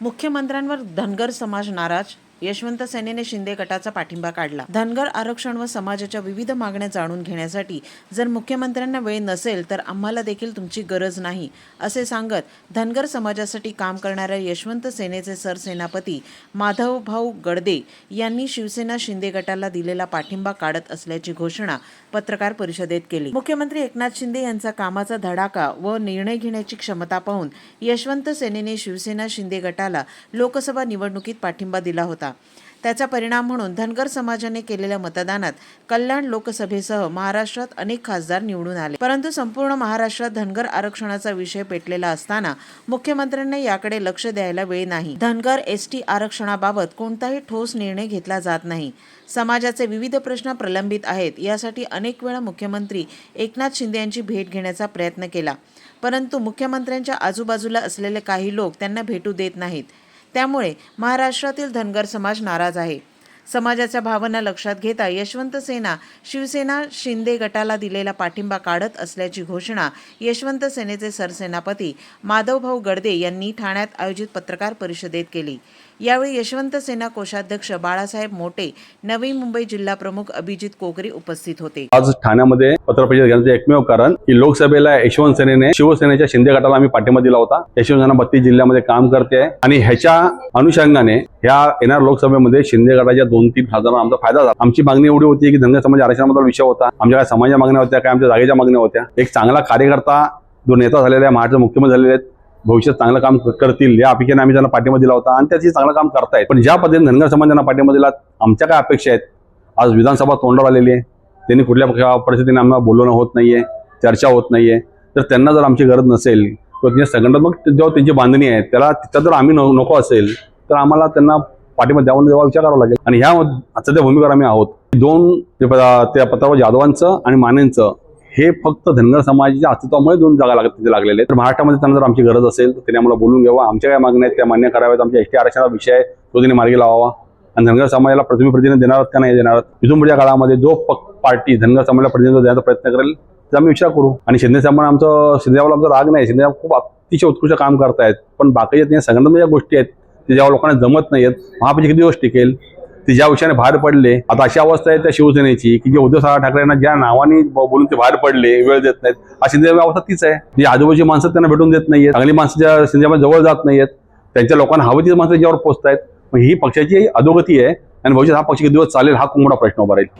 मुख्यमंत्र्यांवर धनगर समाज नाराज यशवंत सेनेने शिंदे गटाचा पाठिंबा काढला. धनगर आरक्षण व समाजाच्या विविध मागण्या जाणून घेण्यासाठी जर मुख्यमंत्र्यांना वेळ नसेल तर आम्हाला देखील तुमची गरज नाही असे सांगत धनगर समाजासाठी काम करणाऱ्या यशवंत सेनेचे सरसेनापती माधवभाऊ गडदे यांनी शिवसेना शिंदे गटाला दिलेला पाठिंबा काढत असल्याची घोषणा पत्रकार परिषदेत केली. मुख्यमंत्री एकनाथ शिंदे यांचा कामाचा धडाका व निर्णय घेण्याची क्षमता पाहून यशवंत सेनेने शिवसेना शिंदे गटाला लोकसभा निवडणुकीत पाठिंबा दिला होता. त्याचा परिणाम म्हणून धनगर समाजाने केलेल्या मतदानात कल्याण लोकसभेसह महाराष्ट्रात अनेक खासदार निवडून आले. परंतु संपूर्ण महाराष्ट्रात धनगर आरक्षणाचा विषय पेटलेला असताना मुख्यमंत्र्यांनी याकडे लक्ष द्यायला वेळ नाही. धनगर एस टी आरक्षणाबाबत कोणताही ठोस निर्णय घेतला जात नाही. समाजाचे विविध प्रश्न प्रलंबित आहेत. यासाठी अनेक वेळा मुख्यमंत्री एकनाथ शिंदे यांची भेट घेण्याचा प्रयत्न केला. परंतु मुख्यमंत्र्यांच्या आजूबाजूला असलेले काही लोक त्यांना भेटू देत नाहीत. त्यामुळे महाराष्ट्रातील धनगर समाज नाराज आहे. समाजाच्या भावना लक्षात घेता यशवंत सेना शिवसेना शिंदे गटाला दिलेला पाठिंबा काढत असल्याची घोषणा यशवंत सेनेचे सरसेनापती माधवभाऊ गडदे यांनी ठाण्यात आयोजित पत्रकार परिषदेत केली. यावेळी यशवंत सेना कोषाध्यक्ष बाळासाहेब मोटे नवी मुंबई जिल्हा प्रमुख अभिजित कोकरे उपस्थित होते. आज ठाण्यामध्ये पत्रपरिषद घेण्याचं एकमेव कारण की लोकसभेला यशवंत सेनेने शिवसेनेच्या शिंदे गटाला आम्ही पाठिंबा दिला होता. यशवंत सेना बत्तीस जिल्ह्यामध्ये काम करते आहे आणि ह्याच्या अनुषंगाने ह्या येणाऱ्या लोकसभेमध्ये शिंदे गटाच्या दोन तीन खासदारांना आमचा फायदा झाला. आमची मागणी एवढी होती की धनगर समाज आरक्षणाबद्दल विषय होता. आमच्या काय समाजाच्या मागण्या होत्या काय आमच्या जागेच्या मागण्या होत्या. एक चांगला कार्यकर्ता जो नेता झालेला आहे महाराष्ट्र मुख्यमंत्री झालेले आहेत भविष्यात चांगलं काम करतील या अपेक्षेने आम्ही त्यांना पाठिंबा दिला होता आणि त्याची चांगलं काम करतायत. पण ज्या पद्धतीने धनगर समाजांना पाठिंबा दिला आमच्या काय अपेक्षा आहेत? आज विधानसभा तोंडावर आलेली आहे. त्यांनी कुठल्या परिस्थितीने आम्हाला बोलवणं होत नाहीये चर्चा होत नाहीये. तर त्यांना जर आमची गरज नसेल किंवा त्यांच्या संघटनात्मक जेव्हा त्यांची बांधणी आहे त्याला तिथं जर आम्ही न- नको असेल तर आम्हाला त्यांना पाठिंबा द्यावा देवा विचार करावा लागेल. आणि ह्या सध्या भूमिकेवर आम्ही आहोत दोन ते त्या पत्रावर जाधवांचं आणि मानेंचं हे फक्त धनगर समाजाच्या अस्तित्वामुळे दोन जागा लागत तिथे लागलेले तर महाराष्ट्रामध्ये त्यांना जर आमची गरज असेल तर त्यांनी आम्हाला बोलून घ्यावा. आमच्या काय मागण्या आहेत त्या मान्य कराव्यात. आमच्या एसटी आरक्षणाचा विषय आहे तो त्यांनी मार्गी लावावा. आणि धनगर समाजाला प्रतिनिधी प्रतिनिधी देणार का नाही देणार इथून पुढच्या काळामध्ये जो पार्टी धनगर समाजाला प्रतिनिधित्व देण्याचा प्रयत्न करेल त्याचा आम्ही विचार करू. आणि शिंदे साहेबांना आमचं शिंदेवाला आमचा राग नाही. शिंदे खूप अतिशय उत्कृष्ट काम करतायत. पण बाकीच्या त्यांच्या संघटना ज्या गोष्टी आहेत ते लोकांना जमत नाहीत महापालिका किती दिवस टिकेल. ते ज्या विषयाने बाहेर पडले. आता अशी अवस्था आहे त्या शिवसेनेची की जे उद्धव साहेब ठाकरेंना ज्या नावाने बोलून ते बाहेर पडले वेळ देत नाहीत. अशी अवस्था तीच आहे. जी आजूबाजूची माणसं त्यांना भेटून देत नाहीयेत. चांगली माणसं ज्या शिंदेमध्ये जवळ जात नाहीयेत. त्यांच्या लोकांना हवी तीच माणसं ज्यावर पोहोचत मग ही पक्षाची अधोगती आहे आणि भविष्यात हा पक्ष किती दिवस चालेल हा खूप मोठा प्रश्न उभा राहील.